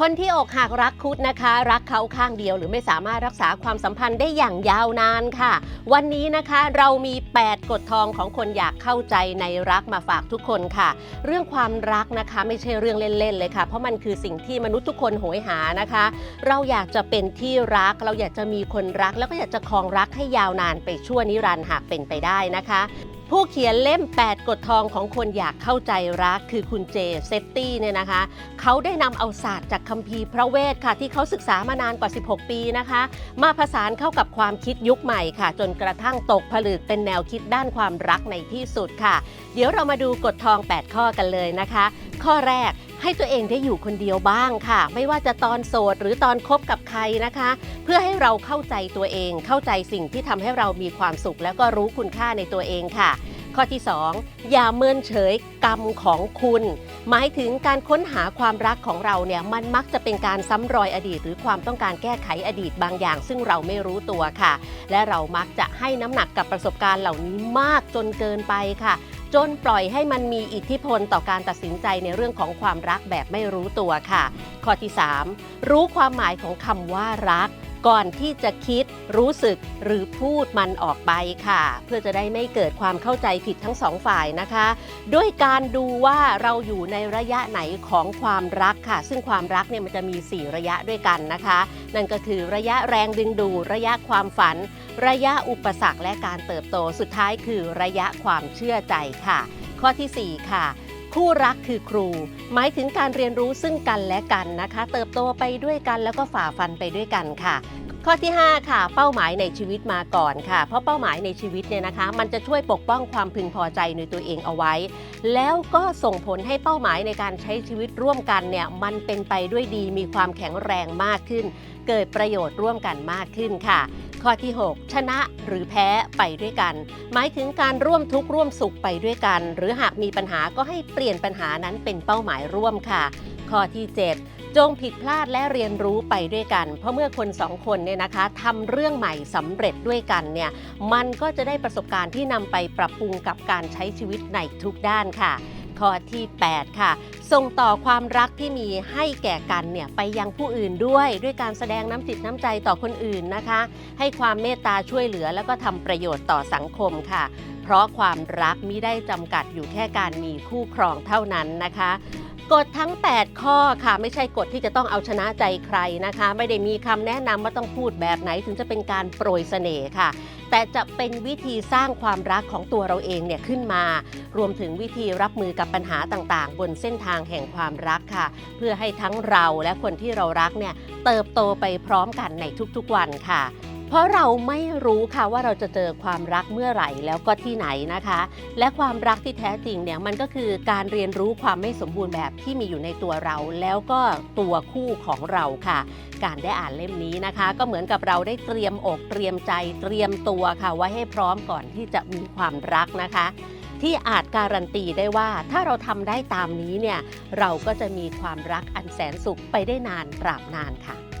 คนที่อกหักรักคุดนะคะ รักเขาข้างเดียว หรือไม่สามารถรักษาความสัมพันธ์ได้อย่างยาวนานค่ะ วันนี้นะคะเรามี 8 กฎทองของคนอยากเข้าใจในรักมาฝากทุกคนค่ะ เรื่องความรักนะคะไม่ใช่เรื่องเล่นๆเลยค่ะ เพราะมันคือสิ่งที่มนุษย์ทุกคนโหยหานะคะ เราอยากจะเป็นที่รัก เราอยากจะมีคนรัก แล้วก็อยากจะครองรักให้ยาวนานไปชั่วนิรันดร์หากเป็นไปได้นะคะ ผู้เขียนเล่ม 8 กฎทองของคนอยากเข้าใจรัก คือคุณเจเซฟตี้เนี่ยนะคะ เขาได้นำเอาศาสตร์จากคัมภีร์พระเวทค่ะ ที่เขาศึกษามานานกว่า 16 ปีนะคะ มาผสานเข้ากับความคิดยุคใหม่ค่ะ จนกระทั่งตกผลึกเป็นแนวคิดด้านความรักในที่สุดค่ะ เดี๋ยวเรามาดูกฎทอง 8 ข้อกันเลยนะคะ ข้อแรก ให้ตัวเองได้อยู่คนเดียวบ้างค่ะ ไม่ว่าจะตอนโสดหรือตอนคบกับใครนะคะ เพื่อให้เราเข้าใจตัวเอง เข้าใจสิ่งที่ทำให้เรามีความสุข แล้วก็รู้คุณค่าในตัวเองค่ะ ข้อที่ 2 อย่าเมินเฉยกรรมของคุณ หมายถึงการค้นหาความรักของเราเนี่ยมันมักจะเป็นการซ้ำรอยอดีต หรือความต้องการแก้ไขอดีตบางอย่าง ซึ่งเราไม่รู้ตัวค่ะ และเรามักจะให้น้ำหนักกับประสบการณ์เหล่านี้มากจนเกินไปค่ะ จนปล่อยให้มันมีอิทธิพลต่อการตัดสินใจในเรื่องของความรักแบบไม่รู้ตัวค่ะ ข้อที่ 3 รู้ความหมายของคำว่ารัก ก่อนที่จะคิดรู้สึกหรือพูดมันออกไปค่ะ เพื่อจะได้ไม่เกิดความเข้าใจผิดทั้งสองฝ่ายนะคะ ด้วยการดูว่าเราอยู่ในระยะไหนของความรักค่ะ ซึ่งความรักเนี่ยมันจะมี 4 ระยะด้วยกันนะคะ นั่นก็คือระยะแรงดึงดูดระยะความฝัน ระยะอุปสรรคและการเติบโตสุดท้ายคือระยะความเชื่อใจค่ะ ข้อทีสี่4 ค่ะ คู่รักคือครู หมายถึงการเรียนรู้ซึ่งกันและกันนะคะ เติบโตไปด้วยกันแล้วก็ฝ่าฟันไปด้วยกันค่ะ ข้อที่ 5 ค่ะ เป้าหมายในชีวิตมาก่อนค่ะ เพราะเป้าหมายในชีวิตเนี่ยนะคะ มันจะช่วยปกป้องความพึงพอใจในตัวเองเอาไว้ แล้วก็ส่งผลให้เป้าหมายในการใช้ชีวิตร่วมกันเนี่ยมันเป็นไปด้วยดีมีความแข็งแรงมากขึ้น เกิดประโยชน์ร่วมกันมากขึ้นค่ะ ข้อที่ 6 ชนะหรือแพ้ไปด้วยกัน หมายถึงการร่วมทุกข์ร่วมสุขไปด้วยกัน หรือหากมีปัญหาก็ให้เปลี่ยนปัญหานั้นเป็นเป้าหมายร่วมค่ะ ข้อที่ 7จงผิดพลาดและเรียนรู้ไปด้วยกัน เพราะเมื่อคนสองคนเนี่ยนะคะทำเรื่องใหม่สำเร็จด้วยกันเนี่ยมันก็จะได้ประสบการณ์ที่นำไปปรับปรุงกับการใช้ชีวิตในทุกด้านค่ะ ข้อที่ 8 ค่ะ ส่งต่อความรักที่มีให้แก่กันเนี่ยไปยังผู้อื่นด้วย ด้วยการแสดงน้ำจิตน้ำใจต่อคนอื่นนะคะ ให้ความเมตตาช่วยเหลือแล้วก็ทำประโยชน์ต่อสังคมค่ะ เพราะความรักมิได้จำกัดอยู่แค่การมีคู่ครองเท่านั้นนะคะกฎทั้ง 8 ข้อค่ะ ไม่ใช่กฎที่จะต้องเอาชนะใจใครนะคะ ไม่ได้มีคำแนะนำว่าต้องพูดแบบไหน ถึงจะเป็นการโปรยเสน่ห์ค่ะ แต่จะเป็นวิธีสร้างความรักของตัวเราเองเนี่ยขึ้นมา รวมถึงวิธีรับมือกับปัญหาต่างๆ บนเส้นทางแห่งความรักค่ะ เพื่อให้ทั้งเราและคนที่เรารักเนี่ยเติบโตไปพร้อมกันในทุกๆวันค่ะ เพราะเราไม่รู้ค่ะว่าเราจะเจอความรักเมื่อไหร่แล้วก็ที่ไหนนะคะ และความรักที่แท้จริงเนี่ยมันก็คือการเรียนรู้ความไม่สมบูรณ์แบบที่มีอยู่ในตัวเรา แล้วก็ตัวคู่ของเราค่ะ การได้อ่านเล่มนี้นะคะ ก็เหมือนกับเราได้เตรียมอกเตรียมใจเตรียมตัวค่ะไว้ให้พร้อมก่อนที่จะมีความรักนะคะที่อาจการันตีได้ว่าถ้าเราทำได้ตามนี้เนี่ยเราก็จะมีความรักอันแสนสุขไปได้นานตราบนานค่ะ